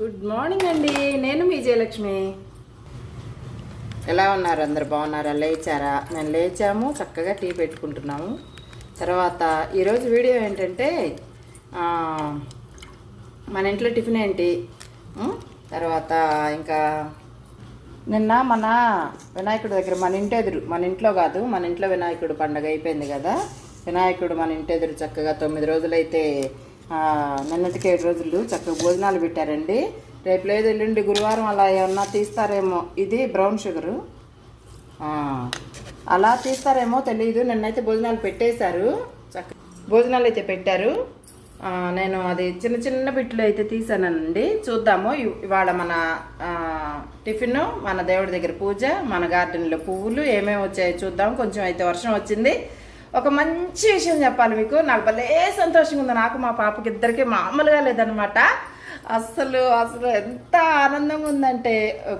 Good morning అండి. నేను మీ జయలక్ష్మి. ఎలా ఉన్నారు? అందరు బాగున్నారా? లేచారా? మేము లేచాము చక్కగా టీ పెట్టుకుంటున్నాము. తర్వాత ఈరోజు వీడియో ఏంటంటే మన ఇంట్లో టిఫిన్ ఏంటి? తర్వాత ఇంకా నిన్న మన వినాయకుడి దగ్గర మన ఇంటి ఎదురు మన ఇంట్లో కాదు మన ఇంట్లో వినాయకుడు పండగ అయిపోయింది కదా. వినాయకుడు మన ఇంటి ఎదురు చక్కగా తొమ్మిది రోజులైతే నిన్నటికి ఏడు రోజులు చక్కగా భోజనాలు పెట్టారండి. రేపు లేదు ఎల్లుండి గురువారం అలా ఏమన్నా తీస్తారేమో. ఇది బ్రౌన్ షుగరు. అలా తీస్తారేమో తెలియదు నిన్నైతే భోజనాలు పెట్టేశారు. చక్క భోజనాలు అయితే పెట్టారు. నేను అది చిన్న చిన్న బిట్లు అయితే తీసానండి. చూద్దాము. ఇవాళ మన టిఫిన్ మన దేవుడి దగ్గర పూజ మన గార్డెన్లో పువ్వులు ఏమేమి వచ్చాయో చూద్దాం. కొంచెం అయితే వర్షం వచ్చింది. ఒక మంచి విషయం చెప్పాలి మీకు. నాకు భలే సంతోషంగా ఉంది. నాకు మా పాపకి ఇద్దరికి మామూలుగా లేదనమాట అసలు అసలు ఎంత ఆనందంగా ఉందంటే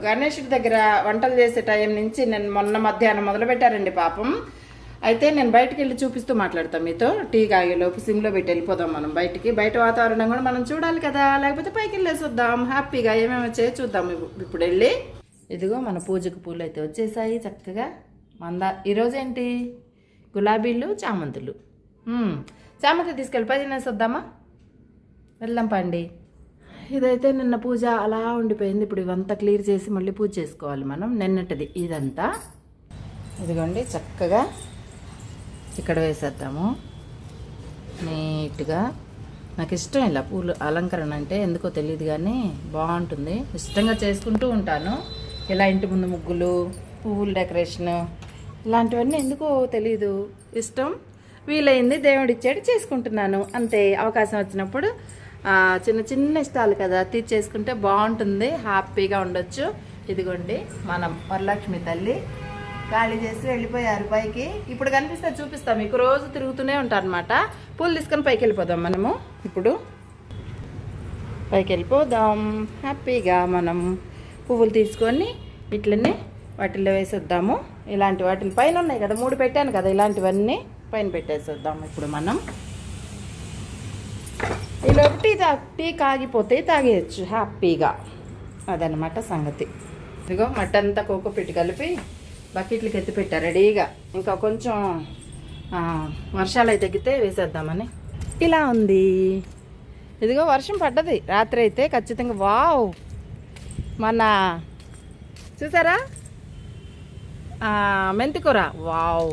గణేషుడి దగ్గర వంటలు చేసే టైం నుంచి నేను మొన్న మధ్యాహ్నం మొదలు పెట్టారండి పాపం. అయితే నేను బయటికి వెళ్ళి చూపిస్తూ మాట్లాడతాం మీతో. టీ కాగేలోపు సిమ్లో పెట్టి వెళ్ళిపోదాం మనం బయటికి. బయట వాతావరణం కూడా మనం చూడాలి కదా. లేకపోతే పైకి వెళ్ళేసి వద్దాం హ్యాపీగా ఏమేమి వచ్చాయో చూద్దాం ఇప్పుడు వెళ్ళి. ఇదిగో మన పూజకు పూలు అయితే వచ్చేసాయి చక్కగా. మందా ఈరోజు ఏంటి గులాబీలు చామంతులు. చామంతి తీసుకెళ్ళి పది వద్దామా వెళ్దాం పండి. ఇదైతే నిన్న పూజ అలా ఉండిపోయింది. ఇప్పుడు ఇవంతా క్లియర్ చేసి మళ్ళీ పూజ చేసుకోవాలి మనం. నిన్నటిది ఇదంతా. ఇదిగోండి చక్కగా ఇక్కడ వేసేద్దాము. నీట్గా. నాకు ఇష్టం ఇలా పూలు అలంకరణ అంటే ఎందుకో తెలియదు కానీ బాగుంటుంది. ఇష్టంగా చేసుకుంటూ ఉంటాను. ఇలా ఇంటి ముందు ముగ్గులు పువ్వుల డెకరేషను ఇలాంటివన్నీ ఎందుకో తెలియదు ఇష్టం. వీలైంది దేవుడిచ్చాడు చేసుకుంటున్నాను. అంతే అవకాశం వచ్చినప్పుడు చిన్న చిన్న ఇష్టాలు కదా తీర్చేసుకుంటే బాగుంటుంది హ్యాపీగా ఉండొచ్చు. ఇదిగోండి మనం వరలక్ష్మి తల్లి ఖాళీ చేసి వెళ్ళిపోయారు పైకి. ఇప్పుడు కనిపిస్తే చూపిస్తాం మీకు రోజు తిరుగుతూనే ఉంటారనమాట పూలు తీసుకొని పైకి వెళ్ళిపోదాం మనము. ఇప్పుడు పైకి వెళ్ళిపోదాం. హ్యాపీగా మనం పువ్వులు తీసుకొని ఇట్లనే వాటిల్లో వేసేద్దాము. ఇలాంటి వాటిని పైన ఉన్నాయి కదా మూడు పెట్టాను కదా ఇలాంటివన్నీ పైన పెట్టేసేద్దాం ఇప్పుడు మనం. ఈలోపు టీ తా టీ కాగిపోతే తాగేయచ్చు హ్యాపీగా. అదనమాట సంగతి. ఇదిగో మట్టంతా కోకో పెట్టి కలిపి బకెట్లకి ఎత్తి పెట్టా రెడీగా. ఇంకా కొంచెం వర్షాలు అయితే తగ్గితే వేసేద్దామని. ఇలా ఉంది. ఇదిగో వర్షం పడ్డది. రాత్రి అయితే ఖచ్చితంగా వావ్! మన చూసారా? మెంతికూర వావ్.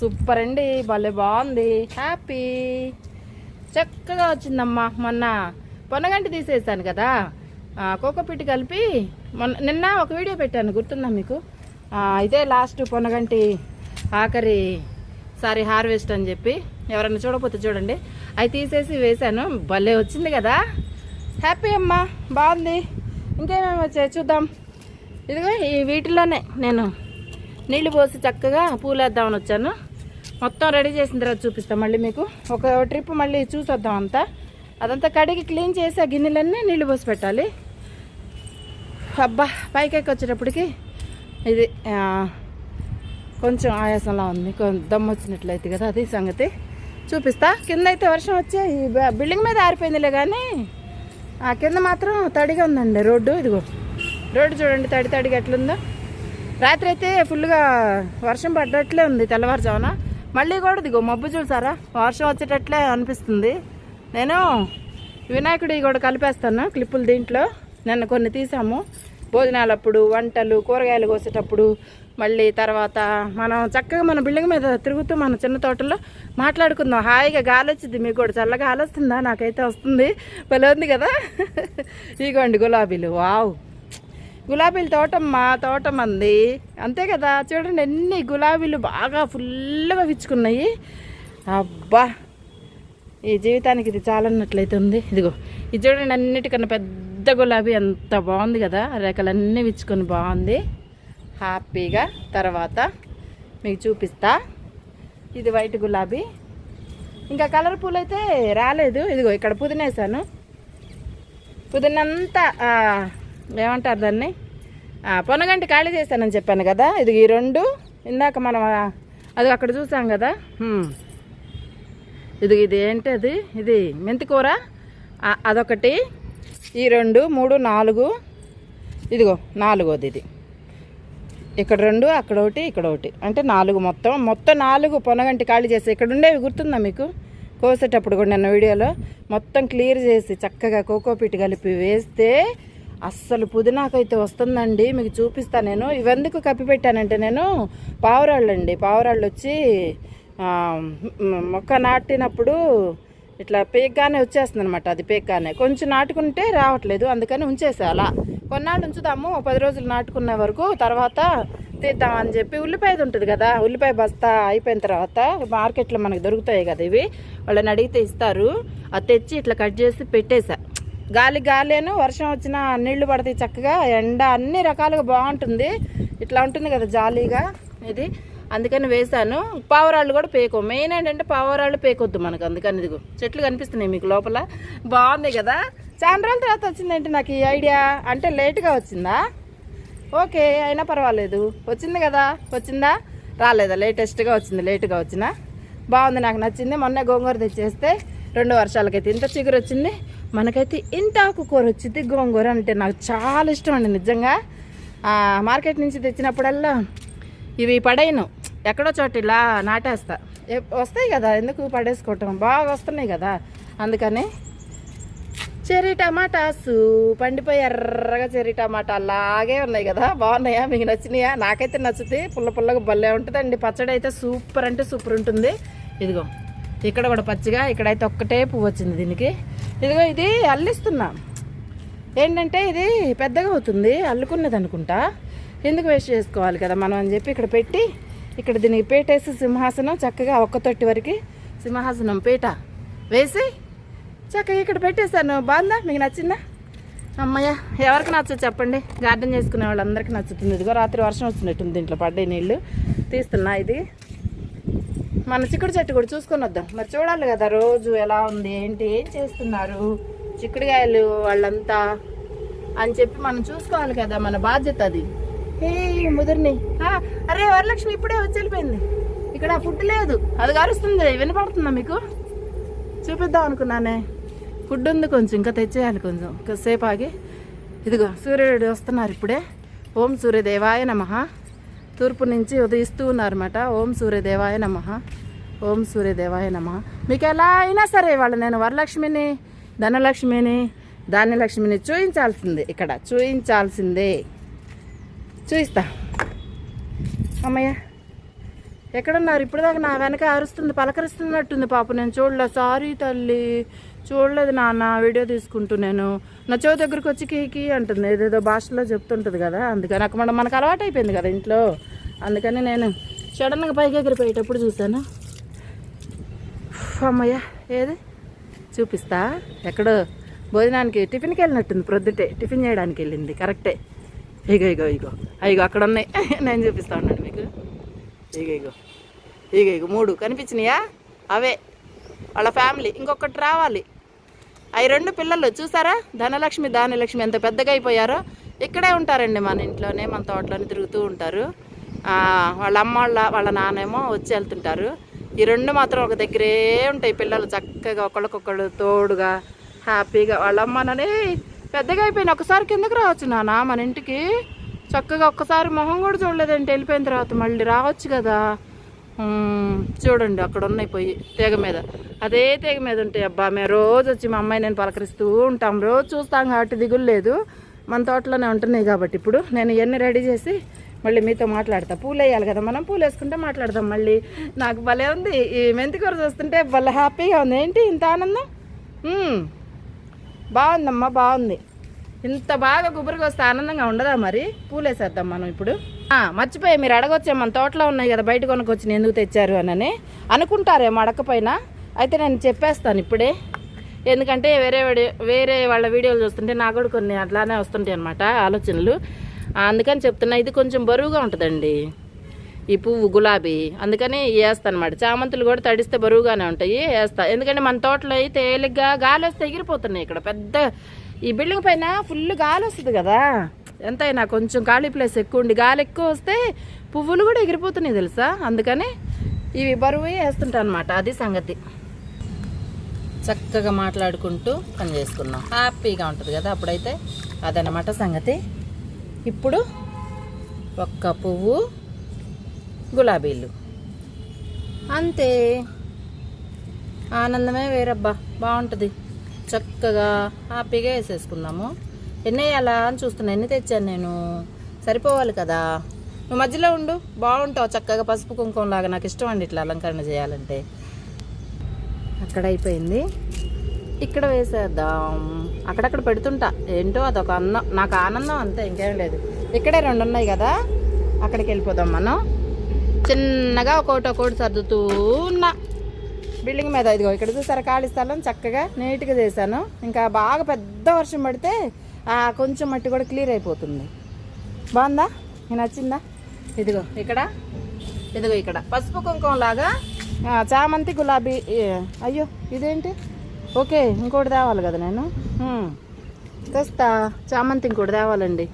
సూపర్ అండి. భలే బాగుంది. హ్యాపీ. చక్కగా వచ్చిందమ్మా. మొన్న పొనగంటి తీసేసాను కదా. ఆ, కోకోపిట్ కలిపి మొన్న నిన్న ఒక వీడియో పెట్టాను. గుర్తుందా మీకు? ఇదే లాస్ట్ పొనగంటి ఆఖరి సారీ హార్వెస్ట్ అని చెప్పి. ఎవరైనా చూడకపోతే చూడండి. అవి తీసేసి వేశాను. భలే వచ్చింది కదా. హ్యాపీ అమ్మా. బాగుంది. ఇంకేమేమి వచ్చాయి చూద్దాం. ఇదిగో ఈ వీటిలోనే నేను నీళ్ళు పోసి చక్కగా పూలేద్దామని వచ్చాను. మొత్తం రెడీ చేసిన తర్వాత చూపిస్తాం మళ్ళీ మీకు. ఒక ట్రిప్ మళ్ళీ చూసొద్దాం అంతా. అదంతా కడిగి క్లీన్ చేసి ఆ గిన్నెలన్నీ నీళ్ళు పోసి పెట్టాలి. అబ్బా పైకెక్కి వచ్చేటప్పటికి ఇది కొంచెం ఆయాసంలా ఉంది. కొంచెం దమ్ వచ్చినట్లయితే కదా అది సంగతి. చూపిస్తా. కింద అయితే వర్షం వచ్చే ఈ బిల్డింగ్ మీద ఆరిపోయిందిలే కానీ ఆ కింద మాత్రం తడిగా ఉందండి రోడ్డు. ఇదిగో రోడ్డు చూడండి తడి తడిగా ఎట్లుందో. రాత్రి అయితే ఫుల్గా వర్షం పడ్డట్లే ఉంది తెల్లవారుజామున. మళ్ళీ కూడా ఇదిగో మబ్బు చూసారా? వర్షం వచ్చేటట్లే అనిపిస్తుంది. నేను వినాయకుడి కూడా కలిపేస్తాను క్లిప్పులు దీంట్లో. నిన్న కొన్ని తీసాము. భోజనాలప్పుడు వంటలు కూరగాయలు కోసేటప్పుడు మళ్ళీ తర్వాత మనం చక్కగా మన బిల్డింగ్ మీద తిరుగుతూ మన చిన్న తోటలో మాట్లాడుకుందాం. హాయిగా గాలి వచ్చింది మీకు కూడా. చల్లగా గాలి వస్తుందా నాకైతే వస్తుంది. భలే ఉంది కదా? ఇగోండి గులాబీలు. వావ్! గులాబీల తోటమ్మ తోట మంది. అంతే కదా? చూడండి ఎన్ని గులాబీలు బాగా ఫుల్గా విచ్చుకున్నాయి. అబ్బా! ఈ జీవితానికి ఇది చాలన్నట్లయితే ఉంది. ఇదిగో ఇది చూడండి అన్నిటికన్నా పెద్ద గులాబీ ఎంత బాగుంది కదా? రేఖలన్నీ విచ్చుకొని బాగుంది. హ్యాపీగా తర్వాత మీకు చూపిస్తా. ఇది వైట్ గులాబీ. ఇంకా కలర్ పూలు అయితే రాలేదు. ఇదిగో ఇక్కడ పుదీనేసాను పుదీనంతా ఏమంటారు దాన్ని? పొనగంటి ఖాళీ చేశానని చెప్పాను కదా ఇది ఈ రెండు. ఇందాక మనం అది అక్కడ చూసాం కదా ఇది ఇది ఏంటి అది? ఇది మెంతికూర అదొకటి. ఈ రెండు మూడు నాలుగు. ఇదిగో నాలుగోది ఇది. ఇక్కడ రెండు అక్కడ ఒకటి ఇక్కడ ఒకటి. అంటే నాలుగు మొత్తం. మొత్తం నాలుగు పొనగంటి ఖాళీ చేసి. ఇక్కడ ఉండేవి గుర్తుందా మీకు? కోసేటప్పుడు కూడా నిన్న వీడియోలో మొత్తం క్లియర్ చేసి చక్కగా కోకోపీట్ కలిపి వేస్తే అస్సలు పుదీనాకైతే వస్తుందండి. మీకు చూపిస్తాను నేను. ఇవెందుకు కప్పి పెట్టానంటే నేను పావురాళ్ళు అండి పావురాళ్ళు వచ్చి మొక్క నాటినప్పుడు ఇట్లా పేగ్గానే వచ్చేస్తుంది అనమాట అది పేగ్గానే. కొంచెం నాటుకుంటే రావట్లేదు. అందుకని ఉంచేసా అలా. కొన్నాళ్ళు ఉంచుదాము. పది రోజులు నాటుకునే వరకు తర్వాత తీద్దామని చెప్పి ఉల్లిపాయది ఉంటుంది కదా ఉల్లిపాయ బస్తా అయిపోయిన తర్వాత మార్కెట్లో మనకు దొరుకుతాయి కదా ఇవి. వాళ్ళని అడిగితే ఇస్తారు. అది తెచ్చి ఇట్లా కట్ చేసి పెట్టేశా గాలి గాలేను వర్షం వచ్చినా నీళ్ళు పడతాయి చక్కగా. ఎండ అన్ని రకాలుగా బాగుంటుంది. ఇట్లా ఉంటుంది కదా జాలీగా ఇది. అందుకని వేసాను పావురాళ్ళు కూడా పేకో. మెయిన్ ఏంటంటే పావురాళ్ళు పేకొద్దు మనకు. అందుకని ఇదిగో. చెట్లు కనిపిస్తున్నాయి మీకు లోపల. బాగుంది కదా. చాలా రోజుల తర్వాత వచ్చిందేంటి నాకు ఈ ఐడియా? అంటే లేట్గా వచ్చిందా? ఓకే అయినా పర్వాలేదు. వచ్చింది కదా? వచ్చిందా? రాలేదా? లేటెస్ట్గా వచ్చింది. లేటుగా వచ్చినా. బాగుంది నాకు నచ్చింది. మొన్న గోంగూర తెచ్చేస్తే రెండు వర్షాలకైతే ఇంత చిగురు వచ్చింది. మనకైతే ఇంత ఆకుకూర వచ్చింది గోంగూర అంటే నాకు చాలా ఇష్టం అండి నిజంగా. మార్కెట్ నుంచి తెచ్చినప్పుడల్లా ఇవి పడైను ఎక్కడో చోట ఇలా నాటేస్తా. వస్తాయి కదా ఎందుకు పడేసుకోవటం? బాగా వస్తున్నాయి కదా. అందుకని చెర్రీ టమాటాసు పండిపోయి ఎర్రగా చెర్రీ టమాటా అలాగే ఉన్నాయి కదా. బాగున్నాయా? మీకు నచ్చినాయా? నాకైతే నచ్చుతాయి పుల్ల పుల్లగా భలే ఉంటుందండి. పచ్చడి అయితే సూపర్ అంటే సూపర్ ఉంటుంది. ఇదిగో. ఇక్కడ కూడా పచ్చిగా ఇక్కడైతే ఒక్కటే పువ్వు వచ్చింది దీనికి. ఇదిగో ఇది అల్లిస్తున్నా. ఏంటంటే ఇది పెద్దగా అవుతుంది అల్లుకున్నది అనుకుంటా. ఎందుకు వేస్ట్ చేసుకోవాలి కదా మనం అని చెప్పి ఇక్కడ పెట్టి ఇక్కడ దీనికి పేటేసి సింహాసనం చక్కగా ఒక్క తొట్టి వరకు సింహాసనం పీట వేసి చక్కగా ఇక్కడ పెట్టేశాను. బాగుందా? మీకు నచ్చిందా? అమ్మయ్య ఎవరికి నచ్చదు చెప్పండి. గార్డెన్ చేసుకునే వాళ్ళందరికీ నచ్చుతుంది. ఇదిగో రాత్రి వర్షం వచ్చినట్టుంది దీంట్లో పడ్డే నీళ్ళు. తీస్తున్నా ఇది. మన చిక్కుడు చెట్టు కూడా చూసుకొని వద్దాం. మరి చూడాలి కదా రోజు ఎలా ఉంది ఏంటి ఏం చేస్తున్నారు చిక్కుడుకాయలు వాళ్ళంతా అని చెప్పి మనం చూసుకోవాలి కదా మన బాధ్యత అది. ఏ ముదిరిని. అరే వరలక్ష్మి ఇప్పుడే వచ్చి వెళ్ళిపోయింది. ఇక్కడ ఫుడ్ లేదు. అది కరుస్తుంది. వినపడుతుందా మీకు? చూపిద్దాం అనుకున్నానే. ఫుడ్ ఉంది కొంచెం ఇంకా తెచ్చేయాలి కొంచెం. సేపు ఆగి. ఇదిగో సూర్యుడు వస్తున్నారు ఇప్పుడే. ఓం సూర్యదేవాయ నమ. తూర్పు నుంచి ఉదయిస్తూ ఉన్నారన్నమాట. ఓం సూర్యదేవాయ నమ. ఓం సూర్యదేవాయ నమ. మీకు ఎలా అయినా సరే వాళ్ళు నేను వరలక్ష్మిని ధనలక్ష్మిని ధాన్యలక్ష్మిని చూయించాల్సిందే ఇక్కడ. చూయించాల్సిందే. చూయిస్తా. అమ్మయ్య ఎక్కడున్నారు? ఇప్పుడు దాకా నా వెనక అరుస్తుంది పలకరిస్తున్నట్టుంది పాప. నేను చూడలే. సారీ తల్లి. చూడలేదు నాన్న వీడియో తీసుకుంటూ నేను. నా చెవి దగ్గరికి వచ్చి కీకి అంటుంది. ఏదేదో భాషలో చెప్తుంటుంది కదా అందుకని అక్కడ మనకు అలవాటు అయిపోయింది కదా ఇంట్లో. అందుకని నేను సడన్గా పైకి ఎగిరిపోయేటప్పుడు చూశాను. అమ్మయ్య ఏది? చూపిస్తా. ఎక్కడో భోజనానికి టిఫిన్కి వెళ్ళినట్టుంది ప్రొద్దుటే. టిఫిన్ చేయడానికి వెళ్ళింది కరెక్టే. ఇగో ఇగో ఇగో. ఇగో అక్కడ ఉన్నాయి. నేను చూపిస్తా ఉన్నాను మీకు. ఇగో ఇగో. ఇగో ఇగో మూడు. కనిపించినాయా? అవే. వాళ్ళ ఫ్యామిలీ. ఇంకొకటి రావాలి. అవి రెండు పిల్లలు చూసారా? ధనలక్ష్మి దానలక్ష్మి ఎంత పెద్దగా అయిపోయారో? ఇక్కడే ఉంటారండి మన ఇంట్లోనే మన తోటలోనే తిరుగుతూ ఉంటారు. వాళ్ళ అమ్మ వాళ్ళ వాళ్ళ నాన్నేమో వచ్చి వెళ్తుంటారు. ఈ రెండు మాత్రం ఒక దగ్గరే ఉంటాయి పిల్లలు చక్కగా ఒకళ్ళకొకళ్ళు తోడుగా హ్యాపీగా. వాళ్ళ అమ్మననే పెద్దగా అయిపోయిన ఒకసారి కిందకి రావచ్చు నాన్న మన ఇంటికి. చక్కగా ఒక్కసారి మొహం కూడా చూడలేదంటే వెళ్ళిపోయిన తర్వాత మళ్ళీ రావచ్చు కదా. చూడండి అక్కడ ఉన్నాయి పోయి తీగ మీద. అదే తీగ మీద ఉంటాయి అబ్బా మేము రోజు వచ్చి మా అమ్మాయి నేను పలకరిస్తూ ఉంటాం. రోజు చూస్తాం కాబట్టి దిగులు లేదు. మన తోటలోనే ఉంటున్నాయి కాబట్టి ఇప్పుడు నేను ఇవన్నీ రెడీ చేసి మళ్ళీ మీతో మాట్లాడతా. పూలు వేయాలి కదా మనం పూలు వేసుకుంటే మాట్లాడదాం మళ్ళీ. నాకు భలే ఉంది. ఈ మెంతికూర చూస్తుంటే భలే హ్యాపీగా ఉంది. ఏంటి ఇంత ఆనందం? బాగుందమ్మా బాగుంది. ఇంత బాగా గుబురుగా వస్తే ఆనందంగా ఉండదా మరి? పూలేసేద్దాం మనం ఇప్పుడు. ఆ, మర్చిపోయి మీరు అడగొచ్చే మన తోటలో ఉన్నాయి కదా బయట కొనుక్కొచ్చి ఎందుకు తెచ్చారు అని అనుకుంటారేమో అడకపోయినా అయితే నేను చెప్పేస్తాను ఇప్పుడే. ఎందుకంటే వేరే వేరే వాళ్ళ వీడియోలు చూస్తుంటే నాకు కూడా కొన్ని అట్లానే వస్తుంటాయి అనమాట ఆలోచనలు. అందుకని చెప్తున్నా ఇది కొంచెం బరువుగా ఉంటుందండి. ఈ పువ్వు గులాబీ అందుకని వేస్తాను అనమాట చామంతులు కూడా తడిస్తే బరువుగానే ఉంటాయి వేస్తా. ఎందుకంటే మన తోటలో అయితే తేలిగ్గా గాలి వస్తే ఎగిరిపోతున్నాయి ఇక్కడ. పెద్ద ఈ బిల్డింగ్ పైన ఫుల్ గాలి వస్తుంది కదా. ఎంతైనా కొంచెం ఖాళీ ప్లేస్ ఎక్కువ ఉండి గాలి ఎక్కువ వస్తే పువ్వులు కూడా ఎగిరిపోతున్నాయి తెలుసా? అందుకని ఇవి బరువు వేస్తుంటా అనమాట అది సంగతి. చక్కగా మాట్లాడుకుంటూ పని చేసుకున్నాం. హ్యాపీగా ఉంటుంది కదా అప్పుడైతే. అదనమాట సంగతి. ఇప్పుడు ఒక్క పువ్వు గులాబీలు. అంతే. ఆనందమే వేరబ్బా. బాగుంటుంది. చక్కగా హ్యాపీగా వేసేసుకుందాము. ఎన్ని వేయాలా అని చూస్తున్నా ఎన్ని తెచ్చాను నేను? సరిపోవాలి కదా. నువ్వు మధ్యలో ఉండు బాగుంటావు చక్కగా పసుపు కుంకుమలాగా. నాకు ఇష్టం అండి ఇట్లా అలంకరణ చేయాలంటే. అక్కడ అయిపోయింది. ఇక్కడ వేసేద్దాం. అక్కడక్కడ పెడుతుంటా. ఏంటో అదొక అన్నం. నాకు ఆనందం అంతే ఇంకేం లేదు. ఇక్కడే రెండు ఉన్నాయి కదా. అక్కడికి వెళ్ళిపోదాం మనం. చిన్నగా ఒకటి ఒక్కోటి సర్దుతూ ఉన్నా. బిల్డింగ్ మీద ఇదిగో ఇక్కడ చూసారా ఖాళీ స్థలం చక్కగా నీట్గా చేశాను. ఇంకా బాగా పెద్ద వర్షం పడితే కొంచెం మట్టి కూడా క్లియర్ అయిపోతుంది. బాగుందా? నేను నచ్చిందా? ఇదిగో ఇక్కడ ఇదిగో ఇక్కడ. పసుపు కుంకుమ లాగా చామంతి గులాబీ అయ్యో ఇదేంటి? ఓకే ఇంకోటి తేవాలి కదా నేను. తెస్తా. చామంతి ఇంకోటి తేవాలండి.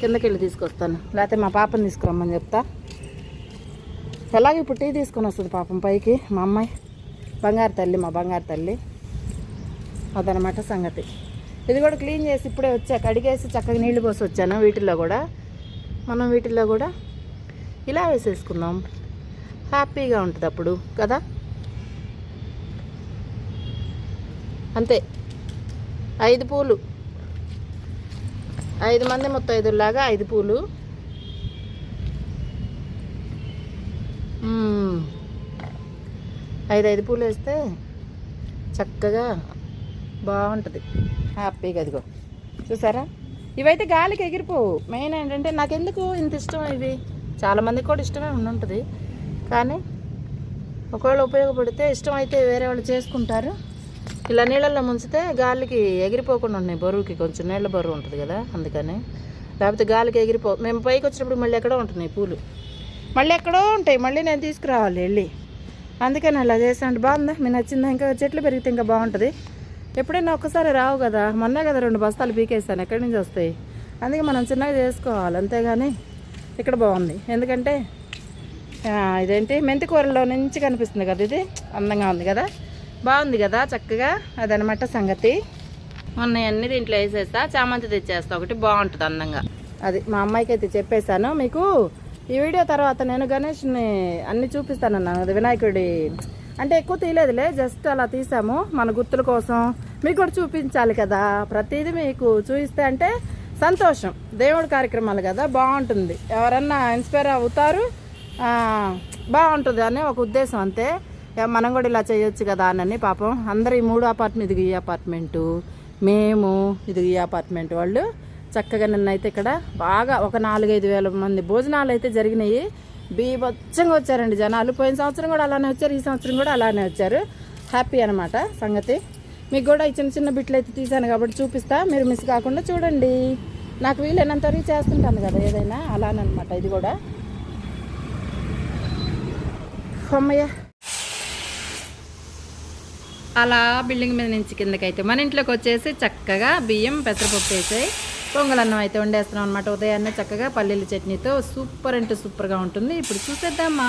కిందకి వెళ్ళి తీసుకొస్తాను. లేకపోతే మా పాపని తీసుకురమ్మని చెప్తా. ఎలాగ ఇప్పుడు టీ తీసుకొని వస్తుంది పాపం పైకి మా అమ్మాయి. బంగారు తల్లి మా బంగారు తల్లి. అదనమాట సంగతి. ఇది కూడా క్లీన్ చేసి ఇప్పుడే వచ్చా కడిగేసి చక్కగా నీళ్ళు పోసి వచ్చాను వీటిల్లో కూడా. మనం వీటిల్లో కూడా ఇలా వేసేసుకుందాం. హ్యాపీగా ఉంటుంది అప్పుడు కదా? అంతే. ఐదు పూలు. ఐదు మంది ముత్తైదులాగా ఐదు పూలు. ఐదు ఐదు పూలు వేస్తే చక్కగా బాగుంటుంది. హ్యాపీగా అదిగో చూసారా? ఇవైతే గాలికి ఎగిరిపోవు. మెయిన్ ఏంటంటే నాకెందుకు ఇంత ఇష్టం ఇవి చాలామందికి కూడా ఇష్టమే ఉండుంటుంది. కానీ ఒకవేళ ఉపయోగపడితే ఇష్టం అయితే వేరే వాళ్ళు చేసుకుంటారు. ఇలా నీళ్ళల్లో ముంచితే గాలికి ఎగిరిపోకుండా ఉన్నాయి. బరువుకి కొంచెం నీళ్ళ బరువు ఉంటుంది కదా అందుకని. లేకపోతే గాలికి ఎగిరిపో మేము పైకి వచ్చినప్పుడు మళ్ళీ ఎక్కడో ఉంటున్నాయి పూలు. మళ్ళీ ఎక్కడో ఉంటాయి. మళ్ళీ నేను తీసుకురావాలి వెళ్ళి. అందుకని అలా చేసాను బాగుందా? మీ నచ్చిందా? ఇంకా చెట్లు పెరిగితే ఇంకా బాగుంటుంది. ఎప్పుడైనా ఒక్కసారి రావు కదా. మొన్నే కదా రెండు బస్తాలు పీకేస్తాను ఎక్కడి నుంచి వస్తాయి? అందుకే మనం చిన్నగా చేసుకోవాలి. అంతేగాని ఇక్కడ బాగుంది. ఎందుకంటే ఇదేంటి? మెంతి కూరలో నుంచి కనిపిస్తుంది కదా ఇది. అందంగా ఉంది కదా. బాగుంది కదా చక్కగా. అదనమాట సంగతి. మొన్న అన్ని దీంట్లో వేసేస్తా. చామంతి తెచ్చేస్తా. ఒకటి బాగుంటుంది అందంగా. అది మా అమ్మాయికి అయితే చెప్పేశాను. మీకు ఈ వీడియో తర్వాత నేను గణేష్ని అన్ని చూపిస్తానన్నాను అది వినాయకుడి. అంటే ఎక్కువ తీయలేదులే జస్ట్ అలా తీసాము. మన గుర్తుల కోసం మీకు కూడా చూపించాలి కదా. ప్రతిదీ మీకు చూపిస్తే అంటే సంతోషం. దేవుడి కార్యక్రమాలు కదా బాగుంటుంది. ఎవరన్నా ఇన్స్పైర్ అవుతారు బాగుంటుంది అనే ఒక ఉద్దేశం అంతే. మనం కూడా ఇలా చేయొచ్చు కదా అని పాపం. అందరు ఈ మూడు అపార్ట్మెంట్ ఇది ఈ అపార్ట్మెంటు మేము ఇది ఈ అపార్ట్మెంట్ వాళ్ళు చక్కగా నిన్నైతే ఇక్కడ బాగా ఒక నాలుగైదు వేల మంది భోజనాలు అయితే జరిగినాయి. బీభత్సంగా వచ్చారండి జనాలు. పోయిన సంవత్సరం కూడా అలానే వచ్చారు ఈ సంవత్సరం కూడా అలానే వచ్చారు. హ్యాపీ అనమాట సంగతి. మీకు కూడా ఈ చిన్న చిన్న బిట్లు అయితే తీసాను కాబట్టి చూపిస్తా. మీరు మిస్ కాకుండా చూడండి. నాకు వీలైనంత వరకు చేస్తుంటాను కదా ఏదైనా అలానమాట ఇది కూడా. అమ్మయ్య. అలా బిల్డింగ్ మీద నుంచి కిందకైతే మన ఇంట్లోకి వచ్చేసి చక్కగా బియ్యం పెసరపప్పు వేసాయి. పొంగలన్నం అయితే వండేస్తున్నాం అనమాట ఉదయాన్నే చక్కగా పల్లీల చట్నీతో సూపర్ అంటే సూపర్గా ఉంటుంది. ఇప్పుడు చూసేద్దామా?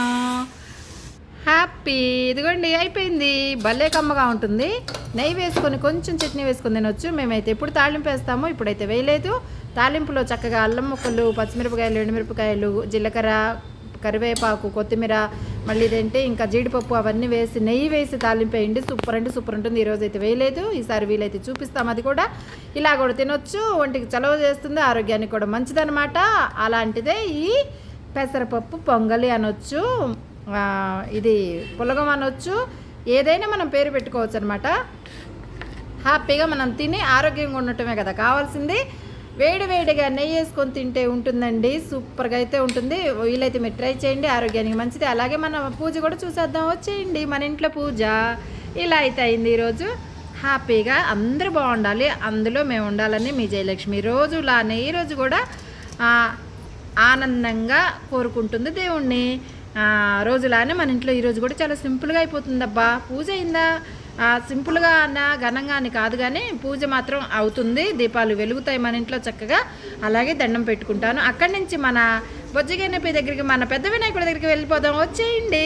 హ్యాపీ. ఇదిగోండి అయిపోయింది. భలే కమ్మగా ఉంటుంది. నెయ్యి వేసుకొని కొంచెం చట్నీ వేసుకొని తినొచ్చు. మేమైతే ఎప్పుడు తాలింపు వేస్తామో ఇప్పుడైతే వేయలేదు. తాలింపులో చక్కగా అల్లం ముక్కలు పచ్చిమిరపకాయలు ఎండుమిరపకాయలు జీలకర్ర కరివేపాకు కొత్తిమీర మళ్ళీ ఇదేంటి ఇంకా జీడిపప్పు అవన్నీ వేసి నెయ్యి వేసి తాలింపేయండి. సూపర్ అంటే సూపర్ ఉంటుంది. ఈరోజు అయితే వేయలేదు. ఈసారి వీలైతే చూపిస్తాం. అది కూడా ఇలా కూడా తినొచ్చు. ఒంటికి చలవ చేస్తుంది. ఆరోగ్యానికి కూడా మంచిదనమాట అలాంటిదే ఈ పెసరపప్పు పొంగలి అనొచ్చు. ఇది పులగం అనొచ్చు. ఏదైనా మనం పేరు పెట్టుకోవచ్చు అనమాట హ్యాపీగా మనం తిని ఆరోగ్యంగా ఉండటమే కదా కావాల్సింది. వేడి వేడిగా నెయ్యి వేసుకొని తింటే ఉంటుందండి. సూపర్గా అయితే ఉంటుంది. వీలైతే మీరు ట్రై చేయండి. ఆరోగ్యానికి మంచిది. అలాగే మన పూజ కూడా చూసేద్దాం. వచ్చేయండి మన ఇంట్లో పూజ. ఇలా అయితే అయింది ఈరోజు. హ్యాపీగా అందరూ బాగుండాలి. అందులో మేము ఉండాలని మీ జయలక్ష్మి రోజు లానే ఈరోజు కూడా ఆనందంగా కోరుకుంటుంది దేవుణ్ణి. రోజులానే మన ఇంట్లో ఈరోజు కూడా చాలా సింపుల్గా అయిపోతుందబ్బా. పూజ అయిందా? సింపుల్గా అన్న ఘనంగా అని కాదు కానీ పూజ మాత్రం అవుతుంది. దీపాలు వెలుగుతాయి మన ఇంట్లో చక్కగా. అలాగే దండం పెట్టుకుంటాను. అక్కడి నుంచి మన బొజ్జగన్నపై దగ్గరికి మన పెద్ద వినాయకుడి దగ్గరికి వెళ్ళిపోదాం. వచ్చేయండి.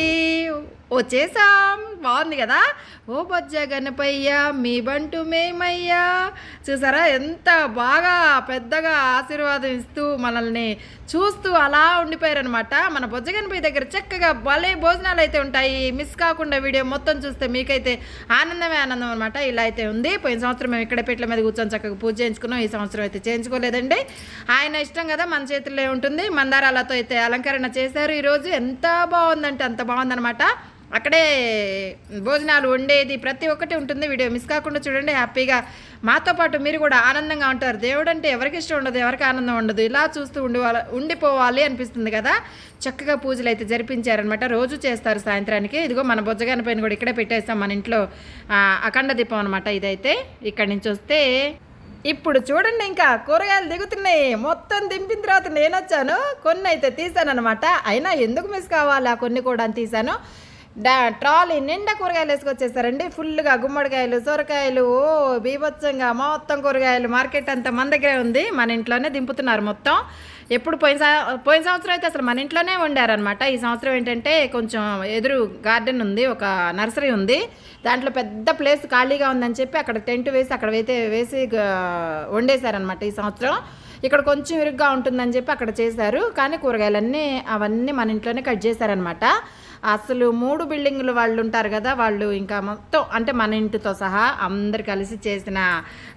వచ్చేసాం. బాగుంది కదా? ఓ బొజ్జ గణపయ్య మీ బంటు మేమయ్యా. చూసారా? ఎంత బాగా పెద్దగా ఆశీర్వాదం ఇస్తూ మనల్ని చూస్తూ అలా ఉండిపోయారనమాట మన బొజ్జ గణపయ్య దగ్గర చక్కగా భలే భోజనాలు అయితే ఉంటాయి. మిస్ కాకుండా వీడియో మొత్తం చూస్తే మీకైతే ఆనందమే ఆనందం అనమాట ఇలా అయితే ఉంది. పోయిన సంవత్సరం మేము ఇక్కడ పెట్ల మీద కూర్చొని చక్కగా పూజ చేయించుకున్నాం. ఈ సంవత్సరం అయితే చేయించుకోలేదండి. ఆయన ఇష్టం కదా మన చేతుల్లో ఉంటుంది. మందారాలతో అయితే అలంకరణ చేశారు ఈరోజు. ఎంత బాగుందంటే అంత బాగుందనమాట అక్కడే భోజనాలు వండేది ప్రతి ఒక్కటి ఉంటుంది. వీడియో మిస్ కాకుండా చూడండి హ్యాపీగా. మాతో పాటు మీరు కూడా ఆనందంగా ఉంటారు. దేవుడు అంటే ఎవరికి ఇష్టం ఉండదు ఎవరికి ఆనందం ఉండదు. ఇలా చూస్తూ ఉండి ఉండిపోవాలి అనిపిస్తుంది కదా. చక్కగా పూజలు అయితే జరిపించారనమాట రోజు చేస్తారు సాయంత్రానికి. ఇదిగో మన బొజ్జగాని పైన కూడా ఇక్కడే పెట్టేస్తాం మన ఇంట్లో అఖండ దీపం అనమాట ఇదైతే. ఇక్కడి నుంచి వస్తే ఇప్పుడు చూడండి ఇంకా కూరగాయలు దిగుతున్నాయి. మొత్తం దింపిన తర్వాత నేను వచ్చాను కొన్ని అయితే తీసాను అనమాట అయినా ఎందుకు మిస్ కావాలి ఆ కొన్ని కూడా అని తీసాను. డా ట్రాలీ నిండా కూరగాయలు వేసుకొచ్చేసారండి ఫుల్గా గుమ్మడికాయలు సొరకాయలు ఓ బీభత్సంగా మొత్తం కూరగాయలు మార్కెట్ అంతా మన దగ్గరే ఉంది. మన ఇంట్లోనే దింపుతున్నారు మొత్తం. ఎప్పుడు పోయిన పోయిన సంవత్సరం అయితే అసలు మన ఇంట్లోనే వండారనమాట ఈ సంవత్సరం ఏంటంటే కొంచెం ఎదురు గార్డెన్ ఉంది ఒక నర్సరీ ఉంది. దాంట్లో పెద్ద ప్లేస్ ఖాళీగా ఉందని చెప్పి అక్కడ టెంట్ వేసి అక్కడ అయితే వేసి వండేశారనమాట ఈ సంవత్సరం. ఇక్కడ కొంచెం ఇరుగ్గా ఉంటుందని చెప్పి అక్కడ చేశారు. కానీ కూరగాయలన్నీ అవన్నీ మన ఇంట్లోనే కట్ చేశారనమాట అసలు మూడు బిల్డింగులు వాళ్ళు ఉంటారు కదా వాళ్ళు ఇంకా మొత్తం అంటే మన ఇంటితో సహా అందరు కలిసి చేసిన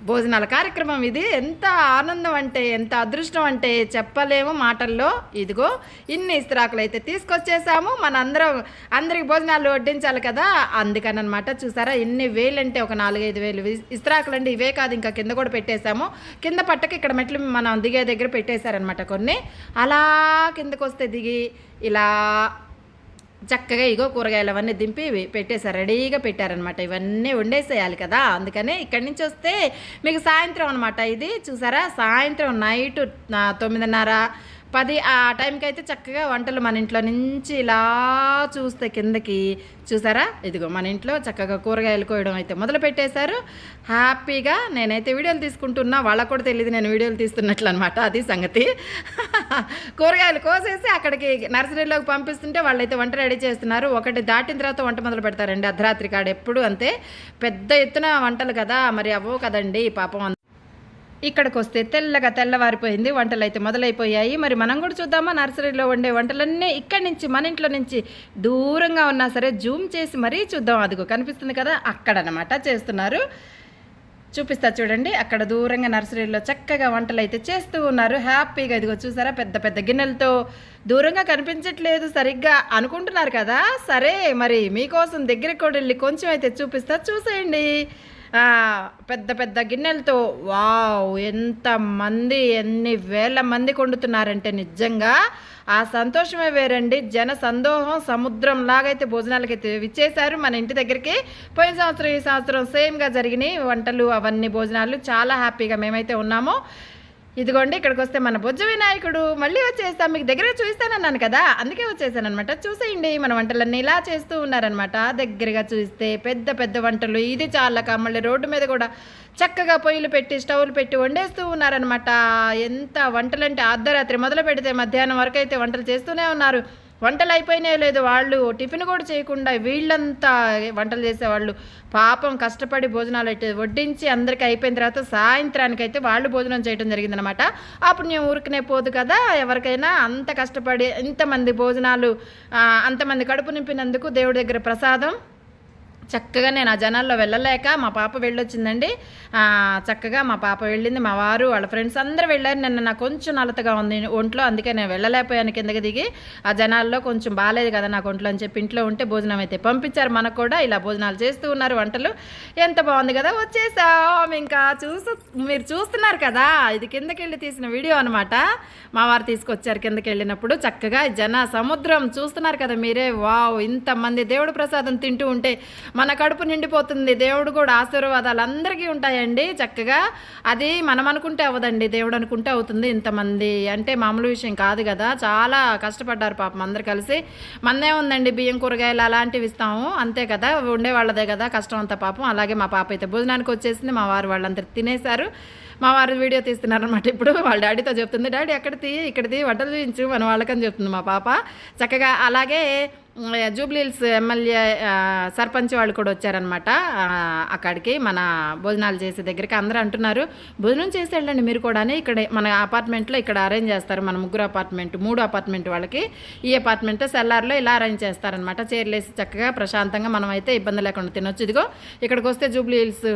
భోజనాల కార్యక్రమం ఇది. ఎంత ఆనందం అంటే ఎంత అదృష్టం అంటే చెప్పలేము మాటల్లో. ఇదిగో ఇన్ని ఇస్త్రాకులు అయితే తీసుకొచ్చేసాము. మన అందరం అందరికి భోజనాలు వడ్డించాలి కదా. అందుకని అనమాట చూసారా ఇన్ని వేలు అంటే ఒక నాలుగైదు వేలు. ఇస్త్రాకులు అండి ఇవే కాదు ఇంకా కింద కూడా పెట్టేశాము. కింద పట్టకి ఇక్కడ మెట్లు మనం దిగే దగ్గర పెట్టేశారనమాట కొన్ని. అలా కిందకు వస్తే దిగి ఇలా చక్కగా ఇగో కూరగాయలు అవన్నీ దింపి పెట్టేశారు. రెడీగా పెట్టారనమాట ఇవన్నీ వండేసేయాలి కదా. అందుకనే ఇక్కడి నుంచి వస్తే మీకు సాయంత్రం అనమాట ఇది. చూసారా? సాయంత్రం నైట్ తొమ్మిదిన్నర పది ఆ టైంకి అయితే చక్కగా వంటలు మన ఇంట్లో నుంచి ఇలా చూస్తే కిందకి చూసారా? ఇదిగో మన ఇంట్లో చక్కగా కూరగాయలు కోయడం అయితే మొదలు పెట్టేశారు. హ్యాపీగా నేనైతే వీడియోలు తీసుకుంటున్నా. వాళ్ళకు కూడా తెలియదు నేను వీడియోలు తీస్తున్నట్లు అనమాట అది సంగతి. కూరగాయలు కోసేసి అక్కడికి నర్సరీలోకి పంపిస్తుంటే వాళ్ళైతే వంట రెడీ చేస్తున్నారు. ఒకటి దాటిన తర్వాత వంట మొదలు పెడతారండి. అర్ధరాత్రి కాడ ఎప్పుడు అంతే. పెద్ద ఎత్తున వంటలు కదా మరి అవ్వవు కదండి పాపం ఇక్కడికి వస్తే తెల్లగా తెల్లవారిపోయింది వంటలు అయితే మొదలైపోయాయి. మరి మనం కూడా చూద్దామా? నర్సరీలో వండే వంటలన్నీ ఇక్కడి నుంచి మన ఇంట్లో నుంచి దూరంగా ఉన్నా సరే జూమ్ చేసి మరీ చూద్దాం. అదిగో కనిపిస్తుంది కదా అక్కడనమాట చేస్తున్నారు. చూపిస్తా చూడండి అక్కడ దూరంగా నర్సరీలో చక్కగా వంటలు అయితే చేస్తూ ఉన్నారు. హ్యాపీగా ఇదిగో చూసారా పెద్ద పెద్ద గిన్నెలతో దూరంగా కనిపించట్లేదు సరిగ్గా అనుకుంటున్నారు కదా? సరే మరి మీకోసం దగ్గరికి కూడా వెళ్ళి కొంచెం అయితే చూపిస్తా చూసేయండి. పెద్ద పెద్ద గిన్నెలతో వావ్ ఎంత మంది ఎన్ని వేల మంది కొండుతున్నారంటే నిజంగా ఆ సంతోషమే వేరండి. జన సందోహం సముద్రం లాగైతే భోజనాలకైతే విచ్చేశారు. మన ఇంటి దగ్గరికి పోయిన సంవత్సరం ఈ సంవత్సరం సేమ్గా జరిగినాయి వంటలు అవన్నీ భోజనాలు. చాలా హ్యాపీగా మేమైతే ఉన్నాము. ఇదిగోండి ఇక్కడికి వస్తే మన బొజ్జ వినాయకుడు. మళ్ళీ వచ్చేస్తాం మీకు దగ్గర చూస్తానన్నాను కదా? అందుకే వచ్చేసానమాట చూసేయండి మన వంటలన్నీ ఇలా చేస్తూ ఉన్నారనమాట దగ్గరగా చూస్తే పెద్ద పెద్ద వంటలు. ఇది చాలక మళ్ళీ రోడ్డు మీద కూడా చక్కగా పొయ్యిలు పెట్టి స్టవ్లు పెట్టి వండేస్తూ ఉన్నారనమాట ఎంత వంటలంటే అర్ధరాత్రి మొదలు పెడితే మధ్యాహ్నం వరకు అయితే వంటలు చేస్తూనే ఉన్నారు. వంటలు అయిపోయినాయో లేదు వాళ్ళు టిఫిన్ కూడా చేయకుండా వీళ్ళంతా వంటలు చేసేవాళ్ళు. పాపం కష్టపడి భోజనాలు అయితే వడ్డించి అందరికీ అయిపోయిన తర్వాత సాయంత్రానికి అయితే వాళ్ళు భోజనం చేయడం జరిగిందనమాట అప్పుడు నేను ఊరికనే పోదు కదా ఎవరికైనా అంత కష్టపడి ఇంతమంది భోజనాలు అంతమంది కడుపు నింపినందుకు దేవుడి దగ్గర ప్రసాదం చక్కగా నేను ఆ జనాల్లో వెళ్ళలేక మా పాప వెళ్ళొచ్చిందండి. చక్కగా మా పాప వెళ్ళింది. మా వారు వాళ్ళ ఫ్రెండ్స్ అందరూ వెళ్ళారు. నిన్న నాకు కొంచెం నలతగా ఉంది ఒంట్లో అందుకే నేను వెళ్ళలేకపోయాను కిందకి దిగి. ఆ జనాల్లో కొంచెం బాగాలేదు కదా నాకు ఒంట్లో అని చెప్పి ఇంట్లో ఉంటే భోజనం అయితే పంపించారు. మనకు కూడా ఇలా భోజనాలు చేస్తూ ఉన్నారు వంటలు. ఎంత బాగుంది కదా వచ్చేసాం. ఇంకా చూసు మీరు చూస్తున్నారు కదా ఇది కిందకి వెళ్ళి తీసిన వీడియో అనమాట మా వారు తీసుకొచ్చారు కిందకి వెళ్ళినప్పుడు. చక్కగా జన సముద్రం చూస్తున్నారు కదా మీరే. వావ్ ఇంతమంది దేవుడు ప్రసాదం తింటూ ఉంటే మన కడుపు నిండిపోతుంది. దేవుడు కూడా ఆశీర్వాదాలు అందరికీ ఉంటాయండి. చక్కగా అది మనం అనుకుంటే అవ్వదండి. దేవుడు అనుకుంటే అవుతుంది ఇంతమంది. అంటే మామూలు విషయం కాదు కదా. చాలా కష్టపడ్డారు పాపం అందరు కలిసి. మందే ఉందండి బియ్యం కూరగాయలు అలాంటివి ఇస్తాము. అంతే కదా. ఉండే వాళ్ళదే కదా కష్టం అంత పాపం. అలాగే మా పాప అయితే భోజనానికి వచ్చేసింది. మా వారు వాళ్ళందరూ తినేశారు. మా వారు వీడియో తీస్తున్నారనమాట ఇప్పుడు. వాళ్ళ డాడీతో చెప్తుంది. డాడీ ఎక్కడ తీ ఇక్కడ తీ వంటలు చూపించు మన వాళ్ళకని చెప్తుంది మా పాప. చక్కగా అలాగే జూబ్లీహిల్స్ ఎమ్మెల్యే సర్పంచ్ వాళ్ళు కూడా వచ్చారనమాట అక్కడికి మన భోజనాలు చేసే దగ్గరికి అందరూ అంటున్నారు. భోజనం చేసి వెళ్ళండి మీరు కూడా ఇక్కడ మన అపార్ట్మెంట్లో ఇక్కడ అరేంజ్ చేస్తారు మన ముగ్గురు అపార్ట్మెంట్ మూడు అపార్ట్మెంట్ వాళ్ళకి. ఈ అపార్ట్మెంట్ సెల్లార్లో ఇలా అరేంజ్ చేస్తారనమాట చీరలేసి చక్కగా ప్రశాంతంగా మనం అయితే ఇబ్బంది లేకుండా తినొచ్చు. ఇదిగో ఇక్కడికి వస్తే జూబ్లీహిల్స్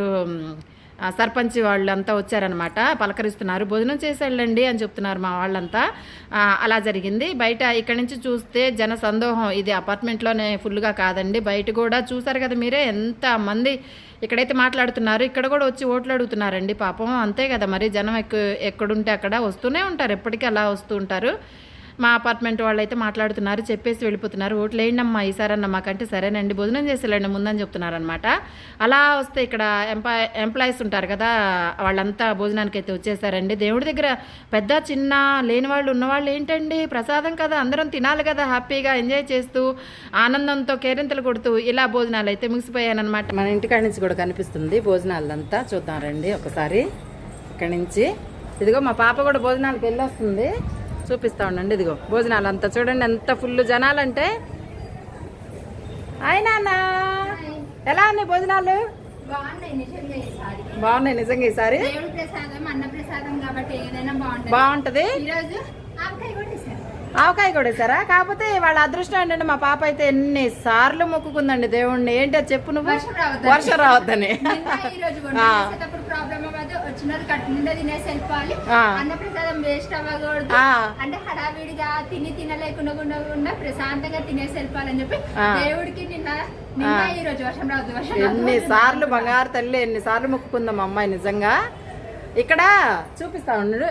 సర్పంచ్ వాళ్ళంతా వచ్చారనమాట పలకరిస్తున్నారు. భోజనం చేసి వెళ్ళండి అని చెప్తున్నారు మా వాళ్ళంతా. అలా జరిగింది. బయట ఇక్కడి నుంచి చూస్తే జన సందోహం. ఇది అపార్ట్మెంట్లోనే ఫుల్గా కాదండి. బయట కూడా చూసారు కదా మీరే ఎంత మంది ఇక్కడైతే మాట్లాడుతున్నారు. ఇక్కడ కూడా వచ్చి ఓట్లు అడుగుతున్నారండి పాపం. అంతే కదా మరి జనం ఎక్క ఎక్కడుంటే అక్కడ వస్తూనే ఉంటారు. ఎప్పటికీ అలా వస్తూ ఉంటారు. మా అపార్ట్మెంట్ వాళ్ళు అయితే మాట్లాడుతున్నారు చెప్పేసి వెళ్ళిపోతున్నారు. ఓట్లు వేయండమ్మా ఈసారన్న మాకంటే సరేనండి భోజనం చేసి ముందని చెప్తున్నారనమాట అలా వస్తే ఇక్కడ ఎంప్లాయ్ ఎంప్లాయీస్ ఉంటారు కదా వాళ్ళంతా భోజనానికి అయితే వచ్చేసారండి. దేవుడి దగ్గర పెద్ద చిన్న లేని వాళ్ళు ఉన్నవాళ్ళు ఏంటండి? ప్రసాదం కదా అందరం తినాలి కదా హ్యాపీగా ఎంజాయ్ చేస్తూ ఆనందంతో కేరింతలు కొడుతూ ఇలా భోజనాలు అయితే ముగిసిపోయానమాట మన ఇంటికాడి నుంచి కూడా కనిపిస్తుంది భోజనాలంతా. చూద్దాం రండి ఒకసారి. ఇక్కడి నుంచి. ఇదిగో మా పాప కూడా భోజనాలకు వెళ్ళొస్తుంది. చూపిస్తా ఉండండి ఇదిగో. భోజనాలు అంతా చూడండి ఎంత ఫుల్ జనాలంటే. ఆయన ఎలా ఉన్నాయి భోజనాలు? బాగున్నాయి నిజంగా ఈసారి బాగుంటుంది. ఆవకాయ కూడా వేసారా కాకపోతే వాళ్ళ అదృష్టం ఏంటంటే మా పాప అయితే ఎన్ని సార్లు మొక్కుకుందండి దేవుణ్ణి. ఏంటో చెప్పు నువ్వు? వర్షం రావద్దని. వచ్చినారు కట్టు నిండా తినేసి వెళ్ళిపోవాలి ఆ. అన్న ప్రసాదం వేస్ట్ అవ్వకూడదు. అంటే హడావిడిగా తిని తినలేకుండా ఉండకుండా ప్రశాంతంగా తినేసి వెళ్ళిపోవాలని చెప్పి. దేవుడికి నిన్న నిన్న ఆ. ఈ రోజు వర్షం వర్షం ఎన్ని. సార్లు బంగారు తల్లి ఎన్ని సార్లు మొక్కుకుందాం అమ్మాయి నిజంగా ఇక్కడ చూపిస్తా ఉన్నాడు.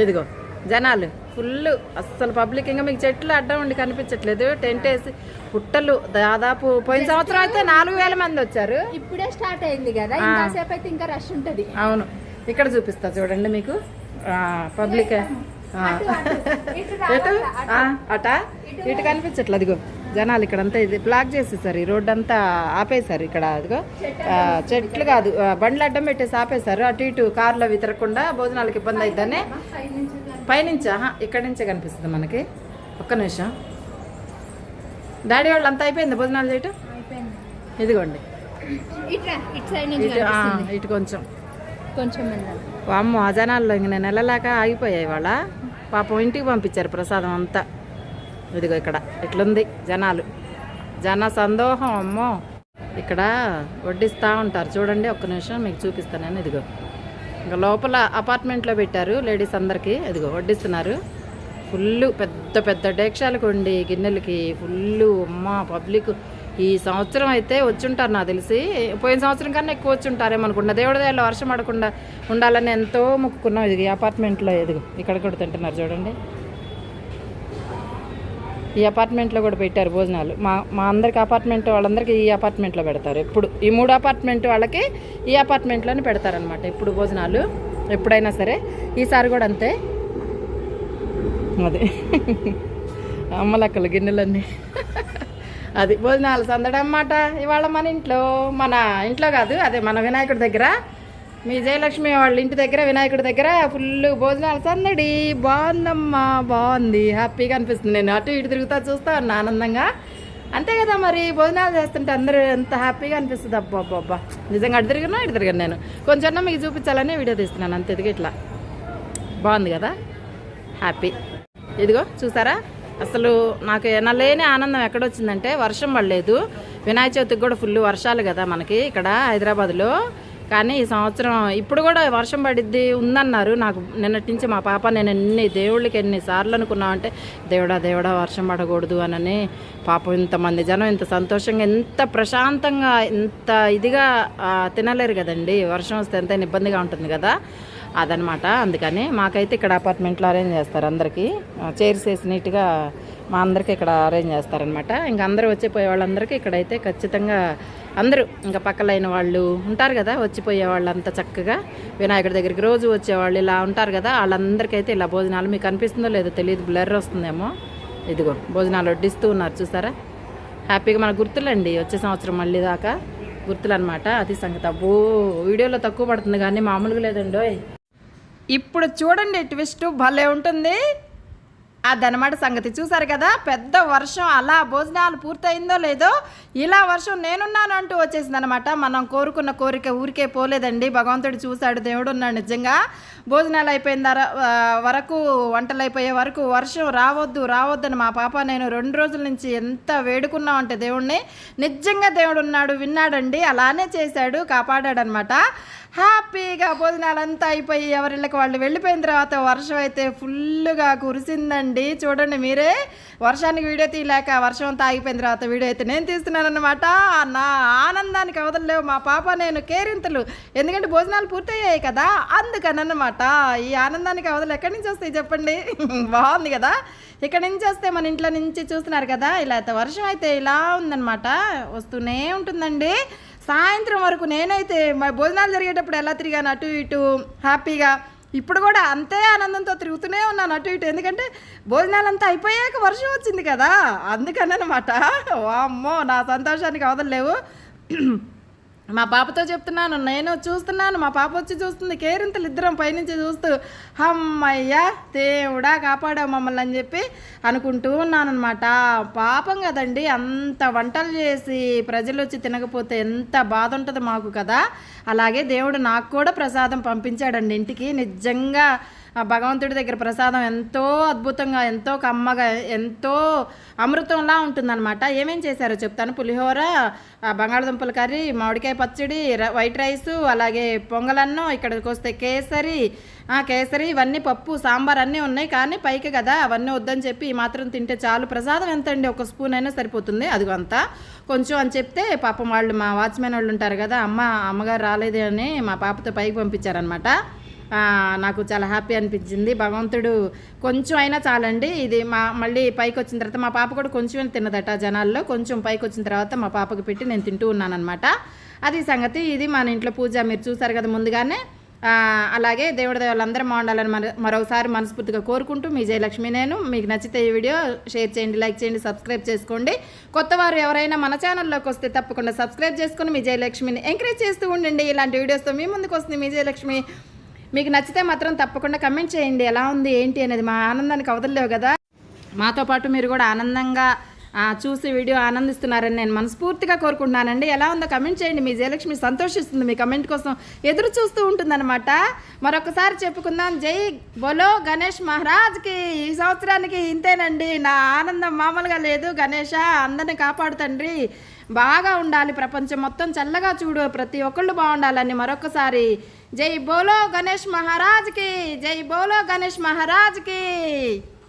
ఇదిగో జనాలు ఫుల్ అస్సలు పబ్లిక్ ఇంకా మీకు చెట్లు అడ్డం ఉండి కనిపించట్లేదు. టెంట్ వేసి పుట్టలు దాదాపు పోయిన సంవత్సరం అయితే నాలుగు వేల మంది వచ్చారు. ఇప్పుడే స్టార్ట్ అయింది కదా. ఇంకాసేపు అయితే ఇంకా రష్ ఉంటది. అవును. ఇక్కడ చూపిస్తా చూడండి మీకు. పబ్లిక్ అటు, అటు. ఇటు ఎటు? అటు. ఇటు కనిపించట్లేదు అదిగో. జనాలు ఇక్కడంతా ఇది బ్లాక్ చేసేసారు. ఈ రోడ్ అంతా ఆపేశారు ఇక్కడ అదిగో. చెట్లు కాదు బండ్లు అడ్డం పెట్టేసి ఆపేశారు. అటు ఇటు కార్లు అవి తిరగకుండా భోజనాలకు ఇబ్బంది అవుతుందని పైనుంచి ఇక్కడి నుంచే కనిపిస్తుంది మనకి. ఒక్క నిమిషం. డాడీ వాళ్ళు అంతా అయిపోయింది భోజనాలు చేయటం? ఇదిగోండి. ఇటు కొంచెం. కొంచెం అమ్మో ఆ జనాల్లో ఇంక నేను నెలలాక ఆగిపోయాయి వాళ్ళ పాపం ఇంటికి పంపించారు ప్రసాదం అంతా. ఇదిగో ఇక్కడ ఇట్లుంది జనాలు. జన సందోహం అమ్మో. ఇక్కడ వడ్డిస్తూ ఉంటారు. చూడండి ఒక్క నిమిషం మీకు చూపిస్తాను ఇదిగో. ఇంకా లోపల అపార్ట్మెంట్లో పెట్టారు లేడీస్ అందరికీ. అదిగో వడ్డిస్తున్నారు. ఫుల్ పెద్ద పెద్ద డేక్షాలకు ఉండి గిన్నెలకి ఫుల్ అమ్మ పబ్లిక్. ఈ సంవత్సరం అయితే వచ్చుంటారు నాకు తెలిసి. పోయిన సంవత్సరం కన్నా ఎక్కువ వచ్చుంటారేమో అనుకుంటా దేవుడి దగ్గర వర్షం పడకుండా ఉండాలని ఎంతో మొక్కుకున్నాం. ఇది అపార్ట్మెంట్లో ఎదుగు ఇక్కడ కూడా తింటున్నారు చూడండి. ఈ అపార్ట్మెంట్లో కూడా పెట్టారు భోజనాలు. మా మా అందరికి అపార్ట్మెంట్ వాళ్ళందరికీ ఈ అపార్ట్మెంట్లో పెడతారు. ఎప్పుడు ఈ మూడు అపార్ట్మెంట్ వాళ్ళకి ఈ అపార్ట్మెంట్లోనే పెడతారనమాట ఎప్పుడు భోజనాలు. ఎప్పుడైనా సరే. ఈసారి కూడా అంతే. అదే. అమ్మలక్కలు గిన్నెలన్నీ. అది భోజనాలు సందడం అన్నమాట ఇవాళ మన ఇంట్లో మన ఇంట్లో కాదు అదే మన వినాయకుడి దగ్గర మీ జయలక్ష్మి వాళ్ళ ఇంటి దగ్గర వినాయకుడి దగ్గర ఫుల్ భోజనాలు సందడి. బాగుందమ్మా బాగుంది. హ్యాపీగా అనిపిస్తుంది. నేను అటు ఇటు తిరుగుతా చూస్తా ఉన్నా ఆనందంగా. అంతే కదా మరి భోజనాలు చేస్తుంటే అందరూ ఎంత హ్యాపీగా అనిపిస్తుంది. అబ్బా అబ్బా అబ్బా నిజంగా అటు తిరిగినా ఇటు తిరిగాను నేను. కొంచెం మీకు చూపించాలని వీడియో తీస్తున్నాను. అంత ఇదిగో ఇట్లా. బాగుంది కదా? హ్యాపీ ఇదిగో చూసారా? అసలు నాకు ఎనలేని ఆనందం ఎక్కడొచ్చిందంటే వర్షం పడలేదు. వినాయక చవితికి కూడా ఫుల్ వర్షాలు కదా మనకి. ఇక్కడ హైదరాబాద్లో కానీ ఈ సంవత్సరం ఇప్పుడు కూడా వర్షం పడిద్ది ఉందన్నారు. నాకు నిన్నటి నుంచి మా పాప నేను ఎన్ని దేవుళ్ళకి ఎన్నిసార్లు అనుకున్నామంటే దేవుడా దేవుడా వర్షం పడకూడదు అనని పాపం ఇంతమంది జనం ఇంత సంతోషంగా ఎంత ప్రశాంతంగా ఇంత ఇదిగా తినలేరు కదండి. వర్షం వస్తే ఎంతైనా ఇబ్బందిగా ఉంటుంది కదా. అదనమాట. అందుకని మాకైతే ఇక్కడ అపార్ట్మెంట్లో అరేంజ్ చేస్తారు అందరికీ. చైర్స్ వేసి నీట్గా మా అందరికీ ఇక్కడ అరేంజ్ చేస్తారనమాట ఇంకా అందరూ వచ్చిపోయే వాళ్ళందరికీ ఇక్కడైతే ఖచ్చితంగా అందరూ ఇంకా పక్కలైన వాళ్ళు ఉంటారు కదా వచ్చిపోయే వాళ్ళంతా చక్కగా. వినాయకుడి దగ్గరికి రోజు వచ్చేవాళ్ళు ఇలా ఉంటారు కదా వాళ్ళందరికైతే ఇలా భోజనాలు మీకు అనిపిస్తుందో లేదో తెలియదు బ్లర్ వస్తుందేమో. ఇదిగో భోజనాలు వడ్డిస్తూ ఉన్నారు చూసారా? హ్యాపీగా మన గుర్తులండి వచ్చే సంవత్సరం మళ్ళీ దాకా గుర్తులు అనమాట అది సంగతి. అబ్బో వీడియోలో తక్కువ పడుతుంది కానీ మామూలుగా లేదండి ఇప్పుడు చూడండి ట్విస్ట్ భలే ఉంటుంది. అదనమాట సంగతి. చూసారు కదా పెద్ద వర్షం అలా భోజనాలు పూర్తయిందో లేదో ఇలా వర్షం నేనున్నాను అంటూ వచ్చేసింది అనమాట మనం కోరుకున్న కోరిక ఊరికే పోలేదండి. భగవంతుడు చూశాడు దేవుడు ఉన్నాడు నిజంగా. భోజనాలు అయిపోయిన వరకు వంటలు అయిపోయే వరకు వర్షం రావద్దు రావద్దని మా పాప నేను రెండు రోజుల నుంచి ఎంత వేడుకున్నామంటే దేవుణ్ణి నిజంగా దేవుడు ఉన్నాడు విన్నాడండి అలానే చేశాడు కాపాడాడనమాట హ్యాపీగా భోజనాలంతా అయిపోయి ఎవరిళ్ళకి వాళ్ళు వెళ్ళిపోయిన తర్వాత వర్షం అయితే ఫుల్గా కురిసిందండి. చూడండి మీరే వర్షానికి వీడియో తీయలేక వర్షం అంతా ఆగిపోయిన తర్వాత వీడియో అయితే నేను తీస్తున్నాను అనమాట నా ఆనందానికి అవదలేవు మా పాప నేను కేరింతలు. ఎందుకంటే భోజనాలు పూర్తయ్యాయి కదా అందుకని అనమాట ఈ ఆనందానికి అవదలు ఎక్కడి నుంచి వస్తాయి చెప్పండి? బాగుంది కదా? ఇక్కడ నుంచి వస్తే మన ఇంట్లో నుంచి చూస్తున్నారు కదా ఇలా అయితే వర్షం అయితే ఇలా ఉందన్నమాట. వస్తూనే ఉంటుందండి. సాయంత్రం వరకు నేనైతే మా భోజనాలు జరిగేటప్పుడు ఎలా తిరిగాను అటు ఇటు హ్యాపీగా ఇప్పుడు కూడా అంతే ఆనందంతో తిరుగుతూనే ఉన్నాను అటు ఇటు. ఎందుకంటే భోజనాలంతా అయిపోయాక వర్షం వచ్చింది కదా అందుకని అనమాట అమ్మో నా సంతోషానికి అవదలేవు మా పాపతో చెప్తున్నాను నేను చూస్తున్నాను మా పాప వచ్చి చూస్తుంది కేరింతలు ఇద్దరం పైనుంచి చూస్తూ అమ్మయ్యా దేవుడా కాపాడావు మమ్మల్ని అని చెప్పి అనుకుంటూ ఉన్నానన్నమాట. పాపం కదండి అంత వంటలు చేసి ప్రజలు వచ్చి తినకపోతే ఎంత బాధ ఉంటుంది మాకు కదా. అలాగే దేవుడు నాకు కూడా ప్రసాదం పంపించాడండి ఇంటికి. నిజంగా భగవంతుడి దగ్గర ప్రసాదం ఎంతో అద్భుతంగా ఎంతో కమ్మగా ఎంతో అమృతంలా ఉంటుందన్నమాట. ఏమేం చేశారో చెప్తాను. పులిహోర బంగాళదుంపల కర్రీ మామిడికాయ పచ్చడి వైట్ రైసు అలాగే పొంగలన్నం ఇక్కడికి వస్తే కేసరి ఆ, కేసరి ఇవన్నీ పప్పు సాంబార్ అన్నీ ఉన్నాయి. కానీ పైకి కదా అవన్నీ వద్దని చెప్పి ఈ మాత్రం తింటే చాలు. ప్రసాదం ఎంత అండి ఒక స్పూన్ అయినా సరిపోతుంది. అదిగో అంతా. కొంచెం అని చెప్తే పాపం వాళ్ళు మా వాచ్మెన్ వాళ్ళు ఉంటారు కదా అమ్మ అమ్మగారు రాలేదే అని మా పాపతో పైకి పంపించారనమాట నాకు చాలా హ్యాపీ అనిపించింది. భగవంతుడు కొంచెం అయినా చాలండి. ఇది మా మళ్ళీ పైకి వచ్చిన తర్వాత మా పాప కూడా కొంచెం తిన్నదట జనాల్లో. కొంచెం పైకి వచ్చిన తర్వాత మా పాపకు పెట్టి నేను తింటూ ఉన్నానమాట అది సంగతి. ఇది మన ఇంట్లో పూజ. మీరు చూసారు కదా ముందుగానే. అలాగే దేవుడి వాళ్ళందరూ బాగుండాలని మన మరోసారి మనస్ఫూర్తిగా కోరుకుంటూ మీ జయలక్ష్మి నేను. మీకు నచ్చితే ఈ వీడియో షేర్ చేయండి లైక్ చేయండి సబ్స్క్రైబ్ చేసుకోండి. కొత్త వారు ఎవరైనా మన ఛానల్లోకి వస్తే తప్పకుండా సబ్స్క్రైబ్ చేసుకుని మీ జయలక్ష్మిని ఎంకరేజ్ చేస్తూ ఉండండి. ఇలాంటి వీడియోస్తో మీ ముందుకు వస్తుంది మీ జయలక్ష్మి. మీకు నచ్చితే మాత్రం తప్పకుండా కమెంట్ చేయండి. ఎలా ఉంది ఏంటి అనేది మా ఆనందానికి అవదలేవు కదా. మాతో పాటు మీరు కూడా ఆనందంగా చూసి వీడియో ఆనందిస్తున్నారని నేను మనస్ఫూర్తిగా కోరుకుంటున్నానండి. ఎలా ఉందో కమెంట్ చేయండి. మీ జయలక్ష్మి సంతోషిస్తుంది. మీ కమెంట్ కోసం ఎదురు చూస్తూ ఉంటుందన్నమాట. మరొకసారి చెప్పుకుందాం. జై బోలో గణేష్ మహారాజ్కి. ఈ సంవత్సరానికి ఇంతేనండి. నా ఆనందం మామూలుగా లేదు. గణేష అందరిని కాపాడు తండ్రి. బాగా ఉండాలి. ప్రపంచం మొత్తం చల్లగా చూడు. ప్రతి ఒక్కళ్ళు బాగుండాలని మరొకసారి జై బోలో గణేష్ మహారాజ్కి జై బోలో గణేష్ మహారాజ్కి